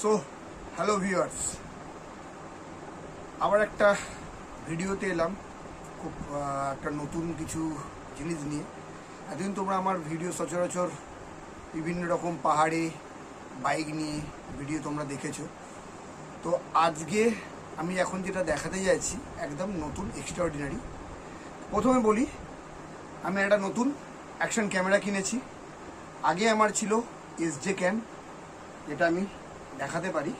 So hello viewers আবার একটা ভিডিওতে এলাম। খুব একটা নতুন কিছু জিনিস নিয়ে। এতদিন তোমরা আমার ভিডিও সচরাচর বিভিন্ন রকম পাহাড়ে বাইক নিয়ে ভিডিও তোমরা দেখেছ। তো আজকে আমি এখন যেটা দেখাতে যাচ্ছি, একদম নতুন এক্সট্রাঅর্ডিনারি প্রথমে বলি, আমি একটা নতুন অ্যাকশন ক্যামেরা কিনেছি। আগে আমার ছিল এস জে ক্যান যেটা আমি দেখাতে পারি।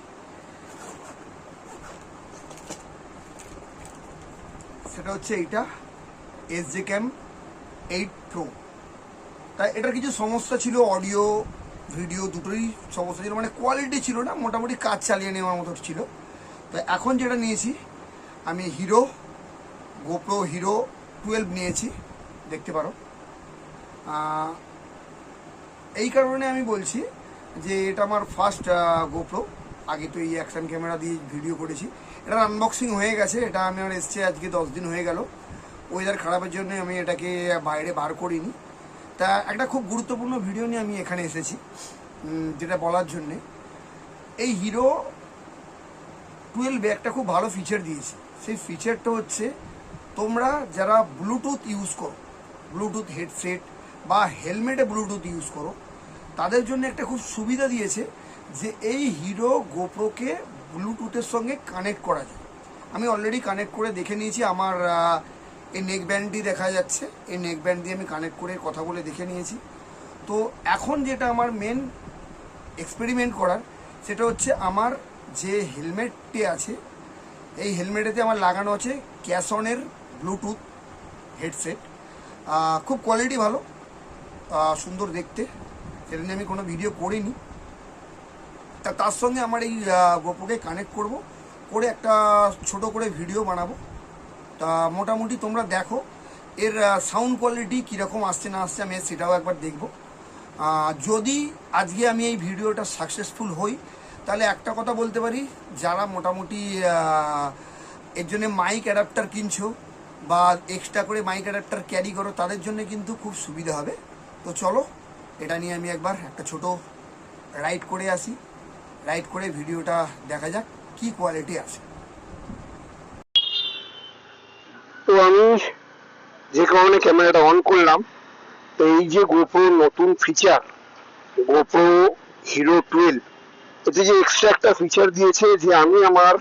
সেটা হচ্ছে এইটা S J cam eight pro তাই এটার কিছু সমস্যা ছিল অডিও ভিডিও দুটোই সমস্যা ছিল মানে কোয়ালিটি ছিল না, মোটামুটি কাজ চালিয়ে নেওয়ার মতো ছিল। তো এখন যেটা নিয়েছি, আমি হিরো গোপ্রো হিরো টুয়েলভ নিয়েছি, দেখতে পারো। এই কারণে আমি বলছি যে এটা আমার ফার্স্ট গোপ্রো আগে তো এই অ্যাকশন ক্যামেরা দিয়ে ভিডিও করেছি। এটার আনবক্সিং হয়ে গেছে। এটা আমি আর এসছে আজকে দশ দিন হয়ে গেল। ওয়েদার খারাপের জন্য আমি এটাকে বাইরে বার করিনি। তা একটা খুব গুরুত্বপূর্ণ ভিডিও নিয়ে আমি এখানে এসেছি যেটা বলার জন্যে। এই হিরো টুয়েলভে একটা খুব ভালো ফিচার দিয়েছে। সেই ফিচারটা হচ্ছে, তোমরা যারা ব্লুটুথ ইউজ করো ব্লুটুথ হেডসেট বা হেলমেটে ব্লুটুথ ইউজ করো তাদের জন্য একটা খুব সুবিধা দিয়েছে যে এই হিরো গোপ্রোকে ব্লুটুথের সঙ্গে কানেক্ট করা যায়। আমি অলরেডি কানেক্ট করে দেখে নিয়েছি, আমার এই নেক ব্যান্ডটি দেখা যাচ্ছে। এই নেক ব্যান্ড দিয়ে আমি কানেক্ট করে কথা বলে দেখে নিয়েছি। তো এখন যেটা আমার মেন এক্সপেরিমেন্ট করার, সেটা হচ্ছে আমার যে হেলমেটটি আছে, এই হেলমেটেতে আমার লাগানো আছে ক্যাসনের ব্লুটুথ হেডসেট খুব কোয়ালিটি ভালো সুন্দর দেখতে। সেটা আমি কোনো ভিডিও করিনি। তা তার সঙ্গে আমার এই গোপোকে কানেক্ট করব, করে একটা ছোট করে ভিডিও বানাবো। তা মোটামুটি তোমরা দেখো, এর সাউন্ড কোয়ালিটি কীরকম আসছে না আসছে আমি সেটাও একবার দেখব। যদি আজকে আমি এই ভিডিওটা সাকসেসফুল হই, তাহলে একটা কথা বলতে পারি, যারা মোটামুটি এর জন্য মাইক অ্যাডাপ্টার কিনছো বা এক্সট্রা করে মাইক অ্যাডাপ্টার ক্যারি করো, তাদের জন্য কিন্তু খুব সুবিধা হবে। তো চলো এটা নিয়ে আমি একবার একটা ছোট রাইড করে আসি। রাইড করে ভিডিওটা দেখা যাক কি কোয়ালিটি আছে। তো আমি যে কারণে ক্যামেরাটা অন করলাম, তো এই যে গোপ্রো নতুন ফিচার গোপ্রো হিরো টুয়েলভ এতে যে এক্সট্রা একটা ফিচার দিয়েছে যে আমি আমার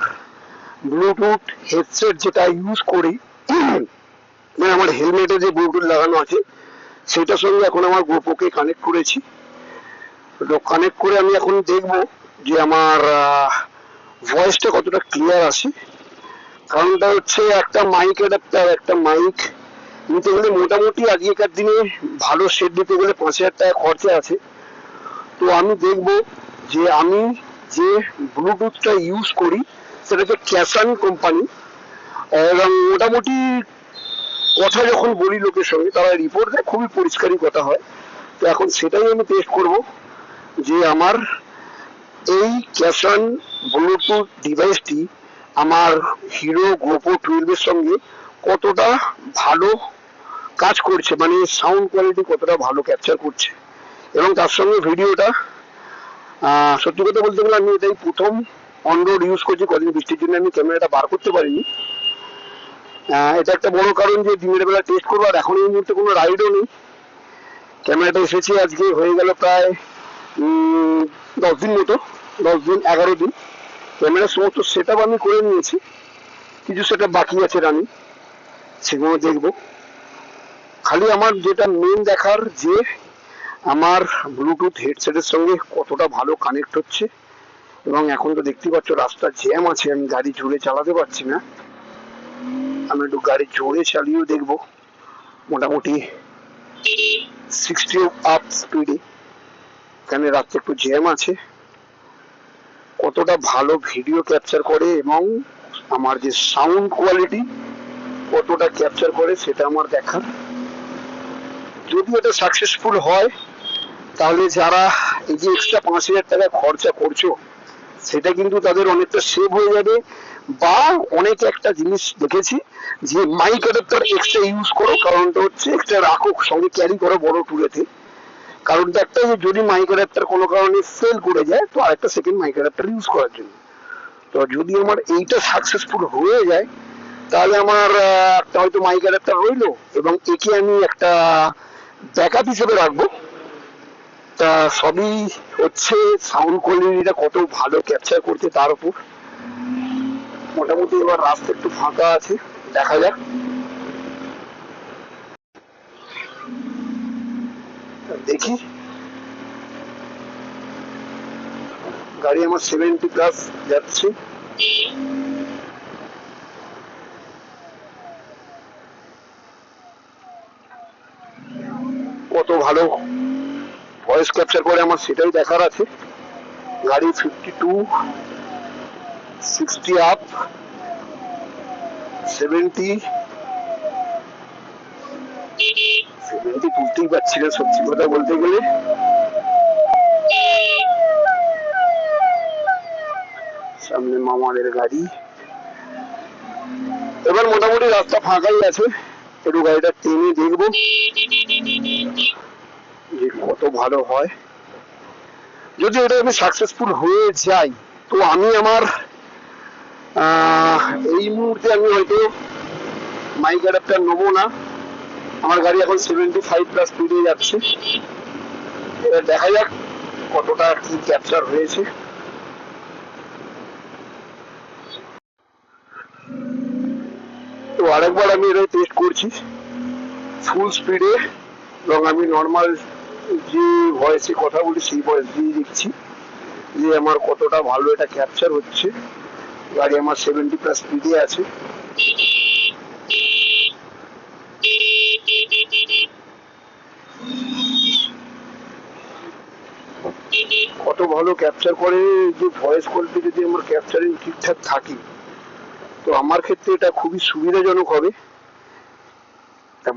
ব্লুটুথ হেডসেট যেটা ইউজ করি মানে আমার হেলমেটে যে ব্লুটুথ লাগানো আছে সেটার সঙ্গে এখন আমার গোপ্রোকে কানেক্ট করেছি। তো কানেক্ট করে আমি এখন দেখব যে আমার ভয়েসটা কতটা ক্লিয়ার আসে কারণটা হচ্ছে একটা মাইক অ্যাডাপ্টার একটা মাইক নিতে গেলে মোটামুটি আগেকার দিনে ভালো সেট দিতে গেলে পাঁচ হাজার টাকা খরচা আছে। তো আমি দেখব যে আমি যে ব্লুটুথটা ইউজ করি, সেটা হচ্ছে ক্যাসান কোম্পানি এবং মোটামুটি কথা যখন বলি লোকের সঙ্গে, তারা রিপোর্ট দেয়, খুবই পরিষ্কারই কথা হয়। তো এখন সেটাই আমি টেস্ট করব যে আমার এই ক্যাসান ব্লুটুথ ডিভাইসটি আমার হিরো গোপো টুয়েলভের সঙ্গে কতটা ভালো কাজ করছে মানে সাউন্ড কোয়ালিটি কতটা ভালো ক্যাপচার করছে। এবং তার সঙ্গে ভিডিওটা সত্যি কথা বলতে গেলে আমি এটাই প্রথম অন ইউজ করছি, কদিন বৃষ্টির জন্য আমি ক্যামেরাটা বার করতে পারিনি। এটা একটা বড় কারণ যে দিনের বেলা টেস্ট করব, আর এখন এই মুহূর্তে কোনো রাইডও নেই। ক্যামেরাটা এসেছে, আজকে হয়ে গেল প্রায় দশ দিন মতো, দশ দিন, এগারো দিন। ক্যামেরার সমস্ত সেট আমি করে নিয়েছি। কিছু সেট বাকি আছে রানি সেগুলো দেখব। খালি আমার যেটা মেন দেখার যে আমার ব্লুটুথ হেডসেটের সঙ্গে কতটা ভালো কানেক্ট হচ্ছে, এবং এখন তো দেখতে পাচ্ছ রাস্তা জ্যাম আছে, আমি গাড়ি জোরে চালাতে পারছি না। আমি একটু গাড়ি জোরে চালিয়েও দেখব, মোটামুটি সিক্সটি আপ স্পিডে এখানে রাস্তা একটু জ্যাম আছে। কতটা ভালো ভিডিও ক্যাপচার করে এবং আমার যে সাউন্ড কোয়ালিটি কতটা ক্যাপচার করে সেটা আমার দেখার। যদি এটা সাকসেসফুল হয়, তাহলে যারা এই যে এক্সট্রা পাঁচ হাজার টাকা খরচা করছ সেটা কিন্তু তাদের অনেকটা সেভ হয়ে যাবে। বা অনেক একটা জিনিস দেখেছি যে মাইক অ্যাডাপ্টার এক্সট্রা ইউজ করো, কারণটা হচ্ছে এক্সট্রা রাখো, সঙ্গে ক্যারি করো বড় টুরেতে কারণটা একটাই যে যদি মাইক অ্যাডাপ্টার কোনো কারণে ফেল করে যায়, তো আরেকটা সেকেন্ড মাইক অ্যাডাপ্টার ইউজ করার জন্য। তো যদি আমার এইটা সাকসেসফুল হয়ে যায়, তাহলে আমার একটা হয়তো মাইক অ্যাডাপ্টার রইল এবং একে আমি একটা ব্যাকআপ হিসেবে রাখব। তা সবই হচ্ছে সাউন্ড কোয়ালিটিটা কত ভালো ক্যাপচার করছে তার উপর। মোটামুটি এবার রাস্তা একটু ফাঁকা আছে, দেখা যাক। দেখি। গাড়ি আমার সেভেন্টি প্লাস যাচ্ছে। কত ভালো ভয়েস ক্যাপচার করে আমার সেটাই দেখার আছে। গাড়ি fifty to sixty up seventy seventy তুলতেই পারছি না সত্যি কথা বলতে গেলে। সামনে মামাদের গাড়ি। এবার মোটামুটি রাস্তা ফাঁকাই আছে, একটু গাড়িটা টেনে দেখব। কত ভালো হয়। যদি এটা আমি সাকসেসফুল হয়ে যাই, তো আমি আমার এই মুহূর্তে আমি হয়তো মাইক অ্যাডাপ্টার নেব না। আমার গাড়ি এখন সেভেন্টি ফাইভ প্লাস স্পিডে যাচ্ছে। এবার দেখা যাক কতটা কি ক্যাপচার হয়েছে। তো আরেকবার আমি এটা টেস্ট করছি। ফুল স্পিডে এবং আমি নর্মাল যে ভয়েসে কথা বলি, সেই ভয়েস দিয়ে দেখছি যে আমার কতটা ভালো এটা ক্যাপচার হচ্ছে। গাড়ি আমার সেভেন্টি প্লাস স্পিডে আছে। কত ভালো ক্যাপচার করে যে ভয়েস কোয়ালিটি যদি আমার ক্যাপচারিং ঠিকঠাক থাকে, তো আমার ক্ষেত্রে এটা খুবই সুবিধাজনক হবে।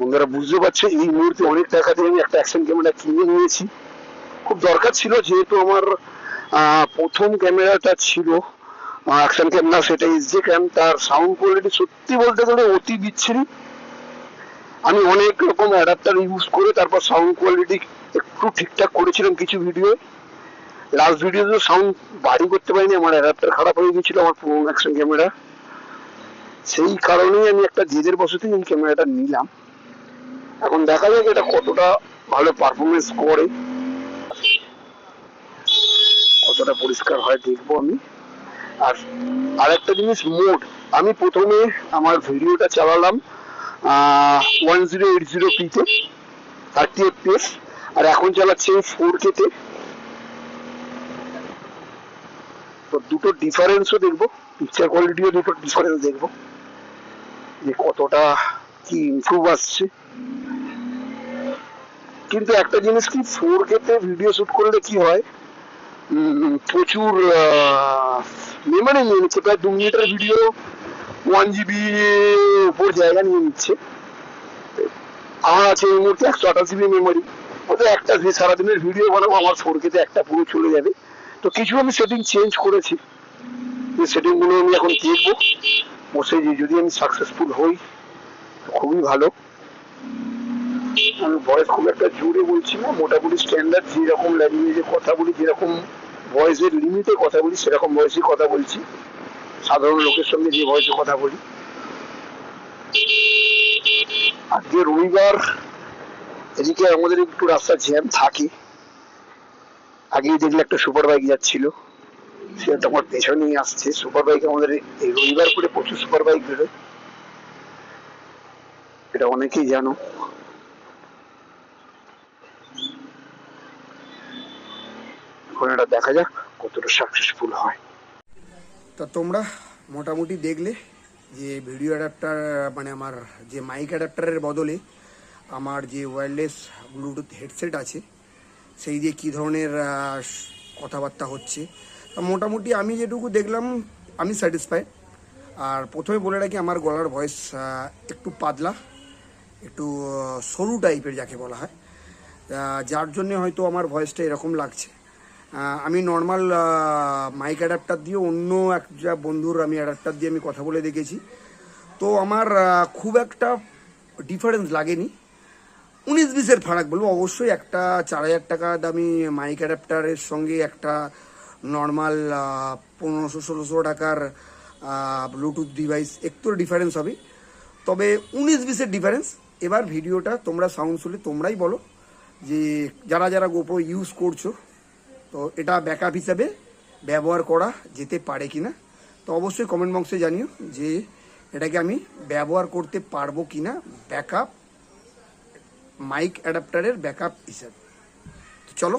বন্ধুরা বুঝতে পারছে, এই মুহূর্তে অনেক টাকা দিয়ে আমি একটা অ্যাকশন ক্যামেরা কিনে নিয়েছি। খুব দরকার ছিল, যেহেতু আমার প্রথম ক্যামেরাটা ছিল অ্যাকশন ক্যামেরা সেটা এসডি ক্যাম তার সাউন্ড কোয়ালিটি সত্যি বলতে গেলে অতি বিচ্ছিরি। আমি অনেক রকম অ্যাডাপ্টার ইউজ করে তারপর সাউন্ড কোয়ালিটি একটু ঠিকঠাক করেছিলাম কিছু ভিডিও লাস্ট ভিডিওতে সাউন্ড বাড়ি করতে পারিনি, আমার অ্যাডাপ্টার খারাপ হয়ে গেছিল আমার পুরোনো অ্যাকশন ক্যামেরা সেই কারণেই আমি একটা জেদের বসতে এই ক্যামেরাটা নিলাম। এখন দেখা যাক এটা কতটা ভালো পারফরমেন্স করে। কতটা পরিষ্কার হয় দেখব আমি। আর আরেকটা জিনিস মোড আমি প্রথমে আমার ভিডিওটা চালালাম ওয়ান জিরো এইট জিরো পিতে থার্টি এফপিএস আর এখন চালাচ্ছি আমি ফোর কেতে তো। দুটো ডিফারেন্সও দেখব পিকচার কোয়ালিটিও দুটো ডিফারেন্স দেখব। যে কতটা কি ইমপ্রুভ আসছে। কিন্তু একটা জিনিস কি ফোর কেতে ভিডিও শুট করলে কি হয়? প্রচুর মেমোরি নিয়ে নিচ্ছে, প্রায় দু মিনিটের ভিডিও ওয়ান জিবি উপর জায়গা নিয়ে নিচ্ছে। আমার আছে এই মুহূর্তে একশো আঠাশ জিবি মেমোরি ওতে একটা সারাদিনের ভিডিও বানাবো, আমার ফোর কেতে একটা পুরো চলে যাবে। তো কিছু আমি সেটিং চেঞ্জ করেছি। যে সেটিংগুলো আমি এখন দেখব। বসে যদি আমি সাকসেসফুল হই খুবই ভালো। আমি ভয়েস খুব একটা জোরে বলছি না মোটামুটি স্ট্যান্ডার্ড যেরকম ল্যাঙ্গুয়েজে কথা বলি, যেরকম ভয়েসের লিমিটে কথা বলি, সেরকম ভয়েসে কথা বলছি। সাধারণ লোকের সঙ্গে যে ভয়েসে কথা বলি। আজকে রবিবার, এদিকে আমাদের একটু রাস্তা জ্যাম থাকে। আগেই দেখলে একটা সুপার বাইক যাচ্ছিল। সে তো আমার পেছনেই আসছে। সুপার বাইক আমাদের এই রবিবার করে প্রচুর সুপার বাইক বেরোয়। এটা অনেকেই জানো। এটা দেখা যাক, কতটা সাকসেসফুল হয়। তা তোমরা মোটামুটি দেখলে যে ভিডিও অ্যাডাপ্টার মানে আমার যে মাইক অ্যাডাপ্টারের বদলে আমার যে ওয়্যারলেস ব্লুটুথ হেডসেট আছে, সেই দিয়ে কী ধরনের কথাবার্তা হচ্ছে, তা মোটামুটি আমি যেটুকু দেখলাম, আমি স্যাটিসফাই আর প্রথমে বলে রাখি, আমার গলার ভয়েস একটু পাতলা, একটু সরু টাইপের যাকে বলা হয়। যার জন্যে হয়তো আমার ভয়েসটা এরকম লাগছে। আমি নর্মাল মাইক অ্যাডাপ্টার দিয়ে অন্য এক যা বন্ধুর আমি অ্যাডাপ্টার দিয়ে আমি কথা বলে দেখেছি। তো আমার খুব একটা ডিফারেন্স লাগেনি। উনিশ বিশের ফারাক বলব, অবশ্যই একটা চার হাজার টাকা দামি মাইক অ্যাডাপ্টারের সঙ্গে একটা নর্মাল পনেরোশো, ষোলোশো টাকার ব্লুটুথ ডিভাইস একটু ডিফারেন্স হবে। তবে উনিশ বিশের ডিফারেন্স এবার ভিডিওটা তোমরা সাউন্ড শুনে তোমরাই বলো যে যারা যারা গোপ্রো ইউজ করছ তো এটা ব্যাকআপ হিসাবে ব্যবহার করা যেতে পারে কি না তো অবশ্যই কমেন্ট বক্সে জানিও যে এটাকে আমি ব্যবহার করতে পারব কি না ব্যাকআপ মাইক অ্যাডাপ্টারের ব্যাকআপ হিসাবে। তো চলো